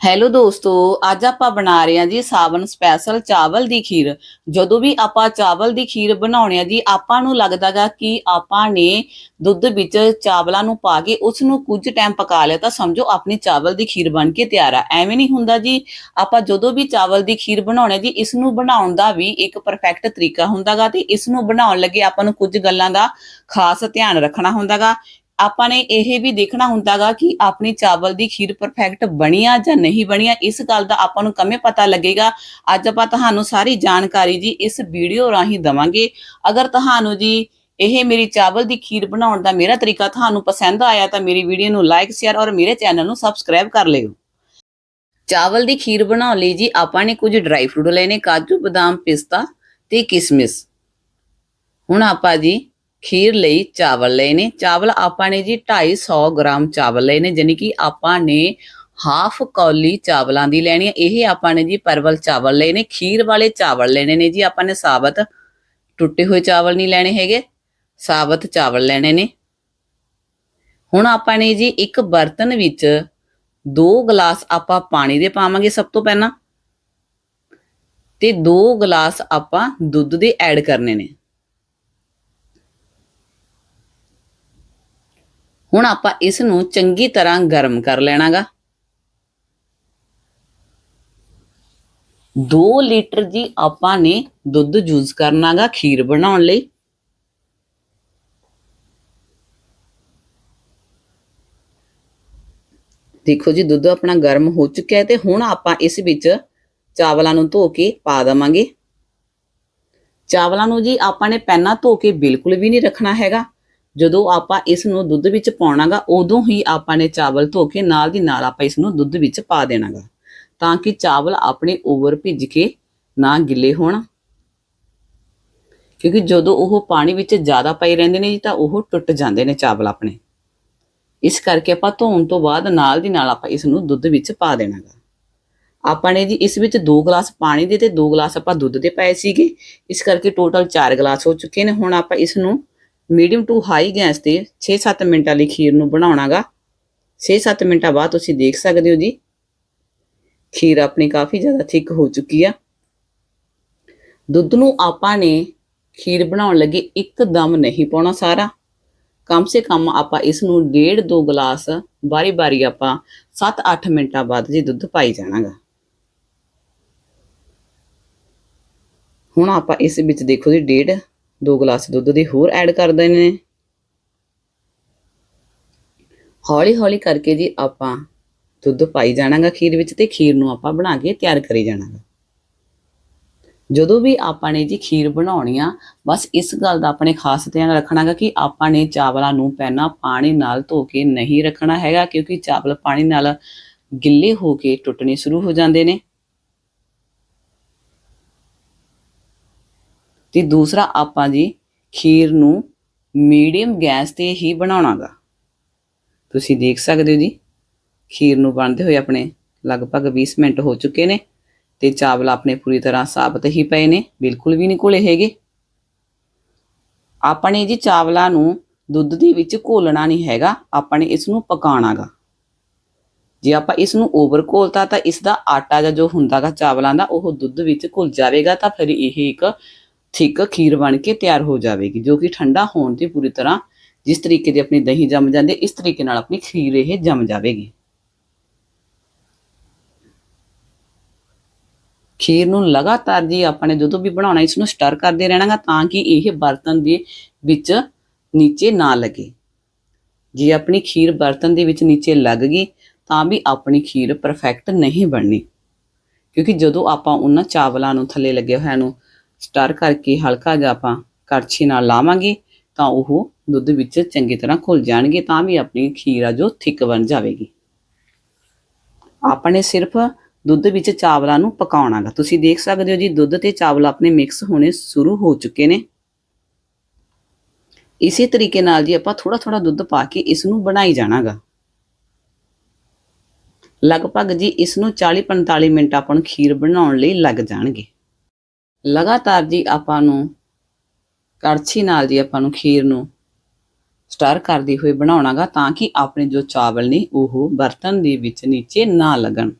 Hello ਦੋਸਤੋ, ਅੱਜ ਆਪਾਂ ਬਣਾ ਰਹੇ ਹਾਂ ਜੀ ਸਾਵਨ ਸਪੈਸ਼ਲ ਚਾਵਲ ਦੀ ਖੀਰ। ਜਦੋਂ ਵੀ ਆਪਾਂ ਚਾਵਲ ਦੀ ਖੀਰ ਬਣਾਉਣੇ ਆ ਜੀ, ਆਪਾਂ ਨੂੰ ਲੱਗਦਾਗਾ ਕਿ ਆਪਾਂ ਨੇ ਦੁੱਧ ਵਿੱਚ ਚਾਵਲਾਂ ਨੂੰ ਪਾ ਕੇ ਉਸ ਨੂੰ ਕੁਝ ਟਾਈਮ ਪਕਾ ਲਿਆ। ਤਾਂ ਸਮਝੋ, ਆਪਣੀ ਚਾਵਲ ਦੀ ਖੀਰ ਬਣ ਕੇ ਤਿਆਰ ਆ। ਐਵੇਂ ਨਹੀਂ ਹੁੰਦਾ ਜੀ, ਆਪਾਂ ਜਦੋਂ ਵੀ ਚਾਵਲ ਦੀ ਖੀਰ ਬਣਾਉਣੀ ਜੀ ਇਸ ਨੂੰ ਬਣਾਉਣ ਦਾ ਵੀ ਇੱਕ ਪਰਫੈਕਟ ਤਰੀਕਾ ਹੁੰਦਾਗਾ ਤੇ ਇਸ ਨੂੰ ਬਣਾਉਣ ਲੱਗੇ ਆਪਾਂ ਨੂੰ ਕੁਝ ਗੱਲਾਂ ਦਾ ਖਾਸ ਧਿਆਨ ਰੱਖਣਾ ਹੁੰਦਾਗਾ ਆਪਾਂ ਨੇ ਇਹ ਵੀ ਦੇਖਣਾ ਹੁੰਦਾਗਾ ਕਿ ਆਪਣੀ ਚਾਵਲ ਦੀ ਖੀਰ ਪਰਫੈਕਟ ਬਣੀ ਆ ਜਾਂ ਨਹੀਂ ਬਣੀ ਆ, ਇਸ ਗੱਲ ਦਾ ਆਪਾਂ ਨੂੰ ਕਮੇ ਪਤਾ ਲੱਗੇਗਾ? ਅੱਜ ਆਪਾਂ ਤੁਹਾਨੂੰ ਸਾਰੀ ਜਾਣਕਾਰੀ ਜੀ ਇਸ ਵੀਡੀਓ ਰਾਹੀਂ ਦਵਾਂਗੇ। ਅਗਰ ਤੁਹਾਨੂੰ ਜੀ ਇਹ ਮੇਰੀ ਚਾਵਲ ਦੀ ਖੀਰ ਬਣਾਉਣ ਦਾ ਮੇਰਾ ਤਰੀਕਾ ਤੁਹਾਨੂੰ ਪਸੰਦ ਆਇਆ ਤਾਂ ਮੇਰੀ ਵੀਡੀਓ ਨੂੰ ਲਾਈਕ ਸ਼ੇਅਰ ਔਰ ਮੇਰੇ ਚੈਨਲ ਨੂੰ ਸਬਸਕ੍ਰਾਈਬ ਕਰ ਲਿਓ। ਚਾਵਲ ਦੀ ਖੀਰ ਬਣਾਉਣ ਲਈ ਜੀ ਆਪਾਂ ਨੇ ਕੁਝ ਡਰਾਈ ਫਰੂਟ ਲੈਣੇ ਕਾਜੂ, ਬਦਾਮ, ਪਿਸਤਾ ਤੇ ਕਿਸਮਿਸ। ਹੁਣ ਆਪਾਂ ਜੀ ਖੀਰ ਲਈ ਚਾਵਲ ਲਏ ਨੇ। ਚਾਵਲ ਆਪਾਂ ਨੇ ਜੀ 250 ਗ੍ਰਾਮ ਚਾਵਲ ਲਏ ਨੇ ਯਾਨੀ ਕਿ ਆਪਾਂ ਨੇ ਹਾਫ ਕੌਲੀ ਚਾਵਲਾਂ ਦੀ ਲੈਣੀ ਹੈ ਇਹ ਆਪਾਂ ਨੇ ਜੀ ਪਰਵਲ ਚਾਵਲ ਲਏ ਨੇ। ਖੀਰ ਵਾਲੇ ਚਾਵਲ ਲੈਣੇ ਨੇ ਜੀ। ਆਪਾਂ ਨੇ ਸਾਬਤ ਟੁੱਟੇ ਹੋਏ ਚਾਵਲ ਨਹੀਂ ਲੈਣੇ ਹੈਗੇ। ਸਾਬਤ ਚਾਵਲ ਲੈਣੇ ਨੇ। ਹੁਣ ਆਪਾਂ ਨੇ ਜੀ ਇੱਕ ਬਰਤਨ ਵਿੱਚ 2 ਗਲਾਸ ਆਪਾਂ ਪਾਣੀ ਦੇ ਪਾਵਾਂਗੇ ਸਭ ਤੋਂ ਪਹਿਲਾਂ। ਤੇ 2 ਗਲਾਸ ਆਪਾਂ ਦੁੱਧ ਦੇ ਐਡ ਕਰਨੇ ਨੇ। ਹੁਣ ਆਪਾਂ ਇਸ ਨੂੰ ਚੰਗੀ ਤਰ੍ਹਾਂ ਗਰਮ ਕਰ ਲੈਣਾਗਾ। 2 ਲੀਟਰ ਜੀ ਆਪਾਂ ਨੇ ਦੁੱਧ ਯੂਜ਼ ਕਰਨਾਗਾ ਖੀਰ ਬਣਾਉਣ ਲਈ। ਦੇਖੋ ਜੀ, ਦੁੱਧ ਆਪਣਾ ਗਰਮ ਹੋ ਚੁੱਕਿਆ ਹੈ ਤੇ ਹੁਣ ਆਪਾਂ ਇਸ ਵਿੱਚ ਚਾਵਲਾਂ ਨੂੰ ਧੋ ਕੇ ਪਾ ਦਵਾਂਗੇ। ਚਾਵਲਾਂ ਨੂੰ ਜੀ ਆਪਾਂ ਨੇ ਪਹਿਲਾਂ ਧੋ ਕੇ ਬਿਲਕੁਲ ਵੀ ਨਹੀਂ ਰੱਖਣਾ ਹੈਗਾ। ਜਦੋਂ ਆਪਾਂ ਇਸ ਨੂੰ ਦੁੱਧ ਵਿੱਚ ਪਾਉਣਾਗਾ, ਉਦੋਂ ਹੀ ਆਪਾਂ ਨੇ ਚਾਵਲ ਧੋ ਕੇ ਨਾਲ ਦੀ ਨਾਲ ਆਪਾਂ ਇਸ ਨੂੰ ਦੁੱਧ ਵਿੱਚ ਪਾ ਦੇਣਾਗਾ। ਤਾਂ ਕਿ ਚਾਵਲ ਆਪਣੇ ਓਵਰ ਭਿੱਜ ਕੇ ਨਾ ਗਿੱਲੇ ਹੋਣ। ਕਿਉਂਕਿ ਜਦੋਂ ਉਹ ਪਾਣੀ ਵਿੱਚ ਜ਼ਿਆਦਾ ਪਏ ਰਹਿੰਦੇ ਨੇ ਜੀ, ਤਾਂ ਉਹ ਟੁੱਟ ਜਾਂਦੇ ਨੇ ਚਾਵਲ ਆਪਣੇ। ਇਸ ਕਰਕੇ ਆਪਾਂ ਧੋਣ ਤੋਂ ਬਾਅਦ ਨਾਲ ਦੀ ਨਾਲ ਆਪਾਂ ਇਸ ਨੂੰ ਦੁੱਧ ਵਿੱਚ ਪਾ ਦੇਣਾਗਾ। ਆਪਾਂ ਨੇ ਜੀ ਇਸ ਵਿੱਚ 2 ਗਲਾਸ ਪਾਣੀ ਦੇ ਤੇ 2 ਗਲਾਸ ਆਪਾਂ ਦੁੱਧ ਦੇ ਪਾਏ ਸੀਗੇ। ਇਸ ਕਰਕੇ ਟੋਟਲ 4 ਗਲਾਸ ਹੋ ਚੁੱਕੇ ਨੇ। ਹੁਣ ਆਪਾਂ ਇਸ ਨੂੰ ਮੀਡੀਅਮ ਟੂ ਹਾਈ ਗੈਸ ਤੇ 6-7 ਮਿੰਟਾਂ ਲਈ ਖੀਰ ਨੂੰ ਬਣਾਉਣਾਗਾ। 6-7 ਮਿੰਟਾਂ ਬਾਅਦ ਤੁਸੀਂ ਦੇਖ ਸਕਦੇ ਹੋ ਜੀ, ਖੀਰ ਆਪਣੀ ਕਾਫੀ ਜ਼ਿਆਦਾ ਥਿਕ ਹੋ ਚੁੱਕੀ ਆ। ਦੁੱਧ ਨੂੰ ਆਪਾਂ ਨੇ ਖੀਰ ਬਣਾਉਣ ਲੱਗੇ ਇੱਕਦਮ ਨਹੀਂ ਪਾਉਣਾ ਸਾਰਾ। ਕਮ ਸੇ ਕਮ ਆਪਾਂ ਇਸ ਨੂੰ ਡੇਢ ਦੋ ਗਲਾਸ ਬਾਰੀ-ਬਾਰੀ ਆਪਾਂ 7-8 ਮਿੰਟਾਂ ਬਾਅਦ ਜੀ ਦੁੱਧ ਪਾਈ ਜਾਣਾਗਾ। ਹੁਣ ਆਪਾਂ ਇਸ ਵਿੱਚ ਦੇਖੋ ਜੀ, ਡੇਢ ਦੋ ਗਲਾਸ ਦੁੱਧ ਦੇ ਹੋਰ ਐਡ ਕਰ ਦੇਣੇ ਨੇ ਹੌਲੀ ਹੌਲੀ ਕਰਕੇ ਜੀ ਆਪਾਂ ਦੁੱਧ ਪਾਈ ਜਾਣਾਗਾ ਖੀਰ ਵਿੱਚ ਤੇ ਖੀਰ ਨੂੰ ਆਪਾਂ ਬਣਾ ਕੇ ਤਿਆਰ ਕਰੀ ਜਾਣਾਗਾ। ਜਦੋਂ ਵੀ ਆਪਾਂ ਨੇ ਜੀ ਖੀਰ ਬਣਾਉਣੀ ਆ, ਬਸ ਇਸ ਗੱਲ ਦਾ ਆਪਣੇ ਖਾਸ ਧਿਆਨ ਰੱਖਣਾਗਾ ਕਿ ਆਪਾਂ ਨੇ ਚਾਵਲਾਂ ਨੂੰ ਪਹਿਲਾਂ ਪਾਣੀ ਨਾਲ ਧੋ ਕੇ ਨਹੀਂ ਰੱਖਣਾ ਹੈਗਾ, ਕਿਉਂਕਿ ਚਾਵਲ ਪਾਣੀ ਨਾਲ ਗਿੱਲੇ ਹੋ ਕੇ ਟੁੱਟਣੇ ਸ਼ੁਰੂ ਹੋ ਜਾਂਦੇ ਨੇ। ਤੇ ਦੂਸਰਾ ਆਪਾਂ ਜੀ ਖੀਰ ਨੂੰ ਮੀਡੀਅਮ ਗੈਸ ਤੇ ਹੀ ਬਣਾਉਣਾਗਾ। ਤੁਸੀਂ ਦੇਖ ਸਕਦੇ ਹੋ ਜੀ, ਖੀਰ ਨੂੰ ਬਣਦੇ ਹੋਏ ਆਪਣੇ ਲਗਭਗ 20 ਮਿੰਟ ਹੋ ਚੁੱਕੇ ਨੇ ਤੇ ਚਾਵਲ ਆਪਣੇ ਪੂਰੀ ਤਰ੍ਹਾਂ ਸਾਬਤ ਹੀ ਪਏ ਨੇ, ਬਿਲਕੁਲ ਵੀ ਨਹੀਂ ਘੁਲੇ ਹੈਗੇ। ਆਪਣੇ ਜੀ ਚਾਵਲਾਂ ਨੂੰ ਦੁੱਧ ਦੇ ਵਿੱਚ ਘੋਲਣਾ ਨਹੀਂ ਹੈਗਾ, ਆਪਾਂ ਨੇ ਇਸ ਨੂੰ ਪਕਾਉਣਾਗਾ। ਜੇ ਆਪਾਂ ਇਸ ਨੂੰ ਓਵਰ ਘੋਲਤਾ ਤਾਂ ਇਸ ਦਾ ਆਟਾ ਜਾਂ ਜੋ ਹੁੰਦਾਗਾ ਚਾਵਲਾਂ ਦਾ, ਉਹ ਦੁੱਧ ਵਿੱਚ ਘੁਲ ਜਾਵੇਗਾ ਤਾਂ ਫਿਰ ਇਹ ਇੱਕ ਥਿੱਕ ਖੀਰ ਬਣ ਕੇ ਤਿਆਰ ਹੋ ਜਾਵੇਗੀ, ਜੋ ਕਿ ਠੰਡਾ ਹੋਣ ਤੇ ਪੂਰੀ ਤਰ੍ਹਾਂ ਜਿਸ ਤਰੀਕੇ ਦੀ ਆਪਣੀ ਦਹੀਂ ਜੰਮ ਜਾਂਦੀ ਇਸ ਤਰੀਕੇ ਨਾਲ ਆਪਣੀ ਖੀਰ ਇਹ ਜੰਮ ਜਾਵੇਗੀ। ਖੀਰ ਨੂੰ ਲਗਾਤਾਰ ਜੀ ਆਪਾਂ ਨੇ ਜਦੋਂ ਵੀ ਬਣਾਉਣਾ ਇਸ ਨੂੰ ਸਟਰ ਕਰਦੇ ਰਹਿਣਾਗਾ ਤਾਂ ਕਿ ਇਹ ਬਰਤਨ ਦੇ ਵਿੱਚ ਨੀਚੇ ਨਾ ਲੱਗੇ। ਜੇ ਆਪਣੀ ਖੀਰ ਬਰਤਨ ਦੇ ਵਿੱਚ ਨੀਚੇ ਲੱਗ ਗਈ, ਤਾਂ ਵੀ ਆਪਣੀ ਖੀਰ ਪਰਫੈਕਟ ਨਹੀਂ ਬਣਨੀ। ਕਿਉਂਕਿ ਜਦੋਂ ਆਪਾਂ ਉਹਨਾਂ ਚਾਵਲਾਂ ਨੂੰ, ਥੱਲੇ ਲੱਗੇ ਹੋਇਆ ਨੂੰ ਸਟਾਰ ਕਰਕੇ ਹਲਕਾ ਜਿਹਾ ਆਪਾਂ ਕੜਛੀ ਨਾਲ ਲਾਵਾਂਗੇ, ਤਾਂ ਉਹ ਦੁੱਧ ਵਿੱਚ ਚੰਗੀ ਤਰ੍ਹਾਂ ਘੁਲ ਜਾਣਗੇ, ਤਾਂ ਵੀ ਆਪਣੀ ਖੀਰ ਆ ਜੋ ਥਿਕ ਬਣ ਜਾਵੇਗੀ। ਆਪਾਂ ਨੇ ਸਿਰਫ ਦੁੱਧ ਵਿੱਚ ਚਾਵਲਾਂ ਨੂੰ ਪਕਾਉਣਾਗਾ। ਤੁਸੀਂ ਦੇਖ ਸਕਦੇ ਹੋ ਜੀ, ਦੁੱਧ ਤੇ ਚਾਵਲ ਆਪਣੇ ਮਿਕਸ ਹੋਣੇ ਸ਼ੁਰੂ ਹੋ ਚੁੱਕੇ ਨੇ। ਇਸੇ ਤਰੀਕੇ ਨਾਲ ਜੀ ਆਪਾਂ ਥੋੜਾ ਥੋੜਾ ਦੁੱਧ ਪਾ ਕੇ ਇਸ ਨੂੰ ਬਣਾਈ ਜਾਣਾਗਾ। ਲਗਭਗ ਜੀ ਇਸ ਨੂੰ 40-45 ਮਿੰਟ ਆਪਾਂ ਨੂੰ ਖੀਰ ਬਣਾਉਣ ਲਈ ਲੱਗ ਜਾਣਗੇ। ਲਗਾਤਾਰ ਜੀ ਆਪਾਂ ਨੂੰ ਕੜਛੀ ਨਾਲ ਜੀ ਆਪਾਂ ਨੂੰ ਖੀਰ ਨੂੰ ਸਟਰ ਕਰਦੀ ਹੋਈ ਬਣਾਉਣਾਗਾ ਤਾਂ ਕਿ ਆਪਣੇ ਜੋ ਚਾਵਲ ਨੇ ਉਹ ਬਰਤਨ ਦੇ ਵਿੱਚ ਨੀਚੇ ਨਾ ਲੱਗਣ।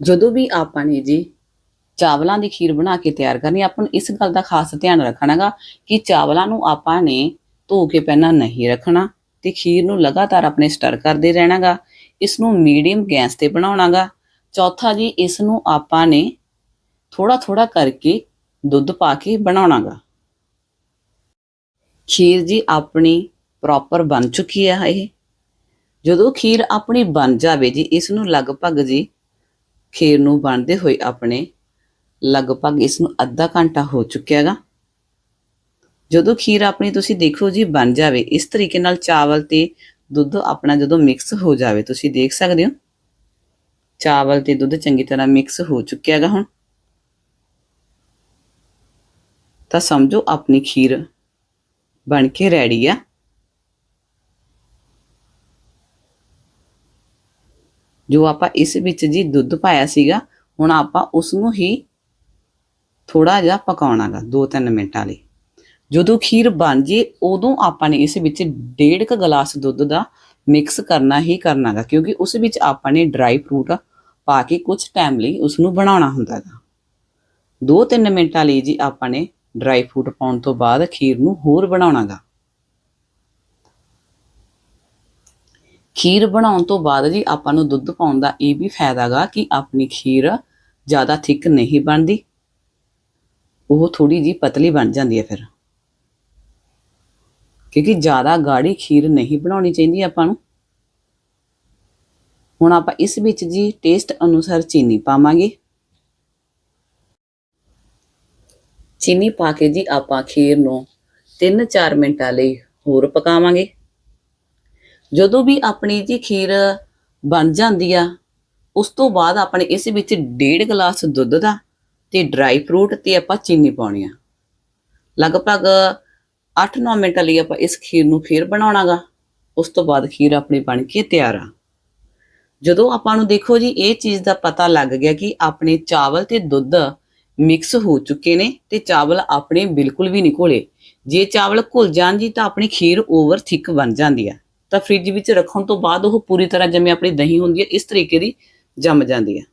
ਜਦੋਂ ਵੀ ਆਪਾਂ ਨੇ ਜੀ ਚਾਵਲਾਂ ਦੀ ਖੀਰ ਬਣਾ ਕੇ ਤਿਆਰ ਕਰਨੀ, ਆਪਾਂ ਨੂੰ ਇਸ ਗੱਲ ਦਾ ਖਾਸ ਧਿਆਨ ਰੱਖਣਾਗਾ ਕਿ ਚਾਵਲਾਂ ਨੂੰ ਆਪਾਂ ਨੇ ਧੋ ਕੇ ਪਹਿਲਾਂ ਨਹੀਂ ਰੱਖਣਾ ਤੇ ਖੀਰ ਨੂੰ ਲਗਾਤਾਰ ਆਪਣੇ ਸਟਰ ਕਰਦੇ ਰਹਿਣਾਗਾ ਇਸ ਨੂੰ ਮੀਡੀਅਮ ਗੈਸ ਤੇ ਬਣਾਉਣਾਗਾ ਚੌਥਾ ਜੀ ਇਸ ਨੂੰ ਆਪਾਂ ਨੇ ਥੋੜਾ ਥੋੜਾ ਕਰਕੇ ਦੁੱਧ ਪਾ ਕੇ ਬਣਾਉਣਾਗਾ। ਖੀਰ ਜੀ ਆਪਣੀ ਪ੍ਰੋਪਰ ਬਣ ਚੁੱਕੀ ਹੈ ਇਹ। ਜਦੋਂ ਖੀਰ ਆਪਣੀ ਬਣ ਜਾਵੇ ਜੀ ਇਸ ਨੂੰ ਲਗਭਗ ਜੀ ਖੀਰ ਨੂੰ ਬਣਦੇ ਹੋਏ ਆਪਣੇ ਲਗਭਗ ਇਸ ਨੂੰ ਅੱਧਾ ਘੰਟਾ ਹੋ ਚੁੱਕਿਆ ਹੈਗਾ ਜਦੋਂ ਖੀਰ ਆਪਣੀ ਤੁਸੀਂ ਦੇਖੋ ਜੀ ਬਣ ਜਾਵੇ, ਇਸ ਤਰੀਕੇ ਨਾਲ ਚਾਵਲ ਤੇ ਦੁੱਧ ਆਪਣਾ ਜਦੋਂ ਮਿਕਸ ਹੋ ਜਾਵੇ, ਤੁਸੀਂ ਦੇਖ ਸਕਦੇ ਹੋ। ਚਾਵਲ ਤੇ ਦੁੱਧ ਚੰਗੀ ਤਰ੍ਹਾਂ ਮਿਕਸ ਹੋ ਚੁੱਕਿਆ ਹੈਗਾ ਹੁਣ। ਤਾਂ ਸਮਝੋ ਆਪਣੀ ਖੀਰ ਬਣ ਕੇ ਰੈਡੀ ਆ। ਜੋ ਆਪਾਂ ਇਸ ਵਿੱਚ ਜੀ ਦੁੱਧ ਪਾਇਆ ਸੀਗਾ, ਹੁਣ ਆਪਾਂ ਉਸ ਨੂੰ ਹੀ ਥੋੜਾ ਜਿਹਾ ਪਕਾਉਣਾਗਾ 2-3 ਮਿੰਟਾਂ ਲਈ। ਜਦੋਂ ਖੀਰ ਬਣ ਜੇ, ਉਦੋਂ ਆਪਾਂ ਨੇ ਇਸ ਵਿੱਚ ਡੇਢ ਕ ਗਲਾਸ ਦੁੱਧ ਦਾ ਮਿਕਸ ਕਰਨਾ ਹੀ ਕਰਨਾਗਾ, ਕਿਉਂਕਿ ਉਸ ਵਿੱਚ ਆਪਾਂ ਨੇ ਡਰਾਈ ਫਰੂਟ ਪਾ ਕੇ ਕੁਝ ਟਾਈਮ ਲਈ ਉਸ ਨੂੰ ਬਣਾਉਣਾ ਹੁੰਦਾਗਾ 2-3 ਮਿੰਟਾਂ ਲਈ ਜੀ ਆਪਾਂ ਨੇ ਡਰਾਈ ਫਰੂਟ ਪਾਉਣ ਤੋਂ ਬਾਅਦ ਖੀਰ ਨੂੰ ਹੋਰ ਬਣਾਉਣਾਗਾ ਖੀਰ ਬਣਾਉਣ ਤੋਂ ਬਾਅਦ ਜੀ ਆਪਾਂ ਨੂੰ ਦੁੱਧ ਪਾਉਣ ਦਾ ਇਹ ਵੀ ਫਾਇਦਾਗਾ ਕਿ ਆਪਣੀ ਖੀਰ ਜ਼ਿਆਦਾ ਥਿਕ ਨਹੀਂ ਬਣਦੀ। ਉਹ ਥੋੜੀ ਜੀ ਪਤਲੀ ਬਣ ਜਾਂਦੀ ਹੈ ਫਿਰ। ਕਿਉਂਕਿ ਜ਼ਿਆਦਾ ਗਾੜੀ ਖੀਰ ਨਹੀਂ ਬਣਾਉਣੀ ਚਾਹੀਦੀ ਆਪਾਂ ਨੂੰ। ਹੁਣ ਆਪਾਂ ਇਸ ਵਿੱਚ ਜੀ ਟੇਸਟ ਅਨੁਸਾਰ ਚੀਨੀ ਪਾਵਾਂਗੇ। ਚੀਨੀ ਪਾ ਕੇ ਜੀ ਆਪਾਂ ਖੀਰ ਨੂੰ 3-4 ਮਿੰਟਾਂ ਲਈ ਹੋਰ ਪਕਾਵਾਂਗੇ। ਜਦੋਂ ਵੀ ਆਪਣੀ ਜੀ ਖੀਰ ਬਣ ਜਾਂਦੀ ਆ, ਉਸ ਤੋਂ ਬਾਅਦ ਆਪਣੇ ਇਸ ਵਿੱਚ ਡੇਢ ਗਲਾਸ ਦੁੱਧ ਦਾ ਤੇ ਡਰਾਈ ਫਰੂਟ ਤੇ ਆਪਾਂ ਚੀਨੀ ਪਾਉਣੀ ਆ। ਲਗਭਗ 8-9 ਮਿੰਟਾਂ ਲਈ ਆਪਾਂ ਇਸ ਖੀਰ ਨੂੰ ਫੇਰ ਬਣਾਉਣਾਗਾ। ਉਸ ਤੋਂ ਬਾਅਦ ਖੀਰ ਆਪਣੀ ਬਣ ਕੇ ਤਿਆਰ ਆ। ਜਦੋਂ ਆਪਾਂ ਨੂੰ ਦੇਖੋ ਜੀ, ਇਹ ਚੀਜ਼ ਦਾ ਪਤਾ ਲੱਗ ਗਿਆ ਕਿ ਆਪਣੇ ਚਾਵਲ ਤੇ ਦੁੱਧ ਮਿਕਸ ਹੋ ਚੁੱਕੇ ਨੇ ਤੇ ਚਾਵਲ ਆਪਣੇ ਬਿਲਕੁਲ ਵੀ ਨਹੀਂ ਘੁਲੇ। ਜੇ ਚਾਵਲ ਘੁਲ ਜਾਣ ਜੀ ਤਾਂ ਆਪਣੀ ਖੀਰ ਓਵਰ ਥਿਕ ਬਣ ਜਾਂਦੀ ਆ। ਤਾਂ ਫ੍ਰਿਜ ਵਿੱਚ ਰੱਖਣ ਤੋਂ ਬਾਅਦ ਉਹ ਪੂਰੀ ਤਰ੍ਹਾਂ ਜਿਵੇਂ ਆਪਣੀ ਦਹੀਂ ਹੁੰਦੀ ਹੈ ਇਸ ਤਰੀਕੇ ਦੀ ਜੰਮ ਜਾਂਦੀ ਹੈ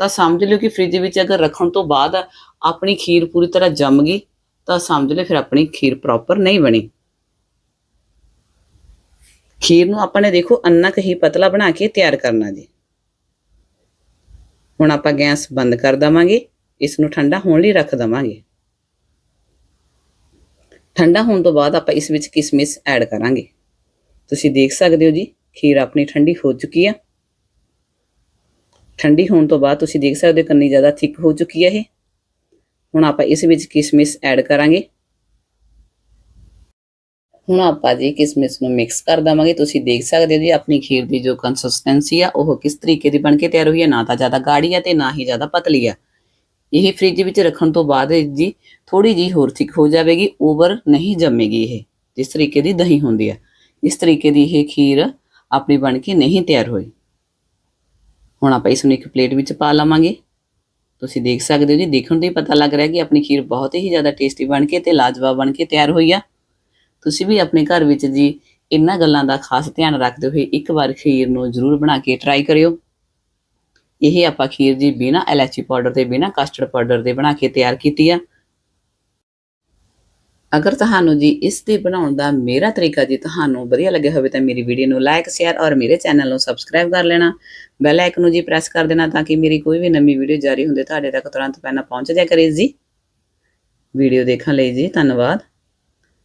ਤਾਂ ਸਮਝ ਲਿਓ ਕਿ ਫ੍ਰਿਜ ਵਿੱਚ ਅਗਰ ਰੱਖਣ ਤੋਂ ਬਾਅਦ ਆਪਣੀ ਖੀਰ ਪੂਰੀ ਤਰ੍ਹਾਂ ਜੰਮ ਗਈ, ਤਾਂ ਸਮਝ ਲਿਓ ਫਿਰ ਆਪਣੀ ਖੀਰ ਪ੍ਰੋਪਰ ਨਹੀਂ ਬਣੀ। ਖੀਰ ਨੂੰ ਆਪਾਂ ਨੇ ਦੇਖੋ ਅੰਨਾ ਕਹੀ ਪਤਲਾ ਬਣਾ ਕੇ ਤਿਆਰ ਕਰਨਾ ਜੀ। ਹੁਣ ਆਪਾਂ ਗੈਸ ਬੰਦ ਕਰ ਦਵਾਂਗੇ ਇਸ ਨੂੰ ਠੰਡਾ ਹੋਣ ਲਈ ਰੱਖ ਦਵਾਂਗੇ। ਠੰਡਾ ਹੋਣ ਤੋਂ ਬਾਅਦ ਆਪਾਂ ਇਸ ਵਿੱਚ ਕਿਸਮਿਸ ਐਡ ਕਰਾਂਗੇ। ਤੁਸੀਂ ਦੇਖ ਸਕਦੇ ਹੋ ਜੀ, ਖੀਰ ਆਪਣੀ ਠੰਡੀ ਹੋ ਚੁੱਕੀ ਆ। ਠੰਡੀ ਹੋਣ ਤੋਂ ਬਾਅਦ ਤੁਸੀਂ ਦੇਖ ਸਕਦੇ ਹੋ ਕਿੰਨੀ ਜ਼ਿਆਦਾ ਥਿਕ ਹੋ ਚੁੱਕੀ ਹੈ ਇਹ। ਹੁਣ ਆਪਾਂ ਇਸ ਵਿੱਚ ਕਿਸਮਿਸ ਐਡ ਕਰਾਂਗੇ। ਹੁਣ ਆਪਾਂ ਜੀ ਕਿਸਮਿਸ ਨੂੰ ਮਿਕਸ ਕਰ ਦਵਾਂਗੇ। ਤੁਸੀਂ ਦੇਖ ਸਕਦੇ ਹੋ ਜੀ ਆਪਣੀ ਖੀਰ ਦੀ ਜੋ ਕੰਸਿਸਟੈਂਸੀ ਆ, ਉਹ ਕਿਸ ਤਰੀਕੇ ਦੀ ਬਣ ਕੇ ਤਿਆਰ ਹੋਈ ਹੈ ਨਾ ਤਾਂ ਜ਼ਿਆਦਾ ਗਾੜੀ ਆ ਤੇ ਨਾ ਹੀ ਜ਼ਿਆਦਾ ਪਤਲੀ ਆ। ਇਹ ਫ੍ਰਿਜ ਵਿੱਚ ਰੱਖਣ ਤੋਂ ਬਾਅਦ ਜੀ ਥੋੜੀ ਜੀ ਹੋਰ ਥਿਕ ਹੋ ਜਾਵੇਗੀ ਓਵਰ ਨਹੀਂ ਜੰਮੇਗੀ ਇਹ, ਜਿਸ ਤਰੀਕੇ ਦੀ ਦਹੀਂ ਹੁੰਦੀ ਆ। ਇਸ ਤਰੀਕੇ ਦੀ ਇਹ ਖੀਰ ਆਪਣੀ ਬਣ ਕੇ ਨਹੀਂ ਤਿਆਰ ਹੋਈ। ਹੁਣ ਆਪਾਂ ਇਸ ਨੂੰ ਇੱਕ ਪਲੇਟ ਵਿੱਚ ਪਾ ਲਵਾਂਗੇ। ਤੁਸੀਂ ਦੇਖ ਸਕਦੇ ਹੋ ਜੀ, ਦੇਖਣ ਤੋਂ ਹੀ ਪਤਾ ਲੱਗ ਰਿਹਾ ਕਿ ਆਪਣੀ ਖੀਰ ਬਹੁਤ ਹੀ ਜ਼ਿਆਦਾ ਟੇਸਟੀ ਬਣ ਕੇ ਤੇ ਲਾਜਵਾਬ ਬਣ ਕੇ ਤਿਆਰ ਹੋਈ ਆ। ਤੁਸੀਂ ਵੀ ਆਪਣੇ ਘਰ ਵਿੱਚ ਜੀ ਇਹਨਾਂ ਗੱਲਾਂ ਦਾ ਖਾਸ ਧਿਆਨ ਰੱਖਦੇ ਹੋਏ ਇੱਕ ਵਾਰ ਖੀਰ ਨੂੰ ਜ਼ਰੂਰ ਬਣਾ ਕੇ ਟਰਾਈ ਕਰਿਓ। ਇਹ ਆਪਾਂ ਖੀਰ ਜੀ ਬਿਨਾ ਇਲਾਚੀ ਪਾਊਡਰ ਦੇ, ਬਿਨਾ ਕਸਟਰਡ ਪਾਊਡਰ ਦੇ ਬਣਾ ਕੇ ਤਿਆਰ ਕੀਤੀ ਆ। ਅਗਰ ਤੁਹਾਨੂੰ ਜੀ ਇਸ ਦੇ ਬਣਾਉਣ ਦਾ ਮੇਰਾ ਤਰੀਕਾ ਜੀ ਤੁਹਾਨੂੰ ਵਧੀਆ ਲੱਗਿਆ ਹੋਵੇ ਤਾਂ ਮੇਰੀ ਵੀਡੀਓ ਨੂੰ ਲਾਈਕ ਸ਼ੇਅਰ ਔਰ ਮੇਰੇ ਚੈਨਲ ਨੂੰ ਸਬਸਕ੍ਰਾਈਬ ਕਰ ਲੈਣਾ। ਬੈਲ ਆਈਕਨ ਨੂੰ ਜੀ ਪ੍ਰੈਸ ਕਰ ਦੇਣਾ ਤਾਂ ਕਿ ਮੇਰੀ ਕੋਈ ਵੀ ਨਵੀਂ ਵੀਡੀਓ ਜਾਰੀ ਹੁੰਦੇ ਤੁਹਾਡੇ ਤੱਕ ਤੁਰੰਤ ਪਹਿਲਾਂ ਪਹੁੰਚ ਜਾਇਆ ਕਰੇ ਜੀ। ਵੀਡੀਓ ਦੇਖਣ ਲਈ ਜੀ, ਧੰਨਵਾਦ।